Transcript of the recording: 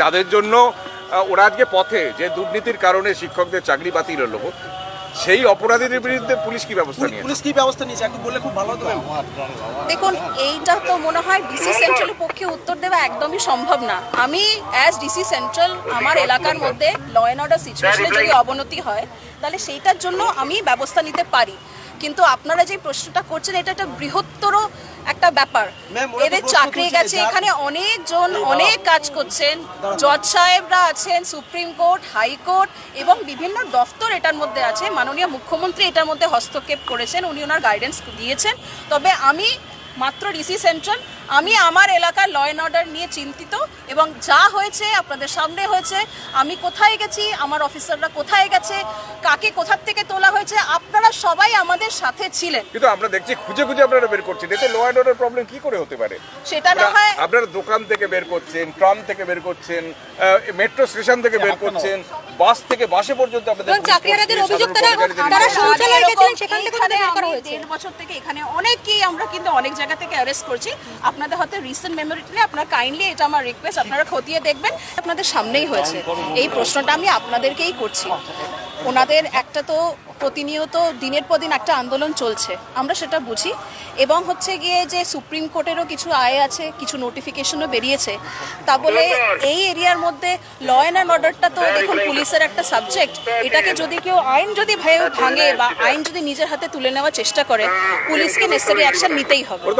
যাদের জন্য ওরা আজকে পথে যে দুর্নীতির কারণে শিক্ষকদের চাকরি বাতিল হলো সেই অপরাধীদের বিরুদ্ধে পুলিশ কি ব্যবস্থা নিয়ে পুলিশ কি ব্যবস্থা নিয়েছে? একটু বললে খুব ভালো হতো। দেখুন এইটা তো মনে হয় ডিসি সেন্ট্রালের পক্ষে উত্তর দেওয়া একদমই সম্ভব না। আমি অ্যাজ ডিসি সেন্ট্রাল আমার এলাকার মধ্যে ল অ্যান্ড অর্ডার সিচুয়েশনে যদি অবনতি হয় তাহলে সেইটার জন্য আমি ব্যবস্থা নিতে পারি। কিন্তু আপনারা যে প্রশ্নটা করছেন এটা একটা বৃহত্তর একটা ব্যাপার। এদের চাকরি গেছে এখানে অনেকজন অনেক কাজ করছেন। জজ সাহেবরা আছেন সুপ্রিম কোর্ট হাইকোর্ট এবং বিভিন্ন দফতর এটার মধ্যে আছে। মাননীয় মুখ্যমন্ত্রী এটার মধ্যে হস্তক্ষেপ করেছেন উনি ওনার গাইডেন্স দিয়েছেন। তবে আমি মাত্র ডিসি সেন্ট্রাল। আমি আমার এলাকার ল অ্যান্ড অর্ডার নিয়ে চিন্তিত এবং যা হয়েছে আপনাদের সামনে হয়েছে আমি কোথায় গেছি আমার অফিসাররা কোথায় গেছে কাকে কোথার থেকে তোলা হয়েছে আপনারা সবাই আমাদের সাথে ছিলেন। কিন্তু আমরা দেখছি খুঁজে খুঁজে আপনারা বের করছেন। এতে ল অ্যান্ড অর্ডার প্রবলেম কি করে হতে পারে? সেটা না হয় আপনারা দোকান থেকে বের করছেন ট্রাম থেকে বের করছেন মেট্রো স্টেশন থেকে বের করছেন। বাস থেকে বাসে পর্যন্ত আপনাদের চাকরিহারাদের অভিযোগ তারা- তারা শৌচালয়ে গেছিলেন, সেখান থেকে তাদের বের করা হয়েছে। দেড় বছর থেকে এখানে অনেকেই আমরা কিন্তু অনেক জায়গা থেকে অ্যারেস্ট করছি। আপনাদের হয়তো রিসেন্ট মেমোরিটিলে আপনারা কাইন্ডলি এটা আমার রিকোয়েস্ট আপনারা খতিয়ে দেখবেন। আপনাদের সামনেই হয়েছে। এই প্রশ্নটা আমি আপনাদেরকেই করছি। ওনাদের একটা তো প্রতিনিয়ত দিনের পর দিন একটা আন্দোলন চলছে আমরা সেটা বুঝি। এবং হচ্ছে গিয়ে যে সুপ্রিম কোর্টেরও কিছু আয় আছে কিছু নোটিফিকেশনও বেরিয়েছে তা বলে এই এরিয়ার মধ্যে ল অ্যান্ড অর্ডারটা তো দেখুন পুলিশের একটা সাবজেক্ট এটাকে যদি কেউ আইন যদি ভাঙে বা আইন যদি নিজের হাতে তুলে নেওয়ার চেষ্টা করে পুলিশকে নেসেসারি অ্যাকশন নিতেই হবে।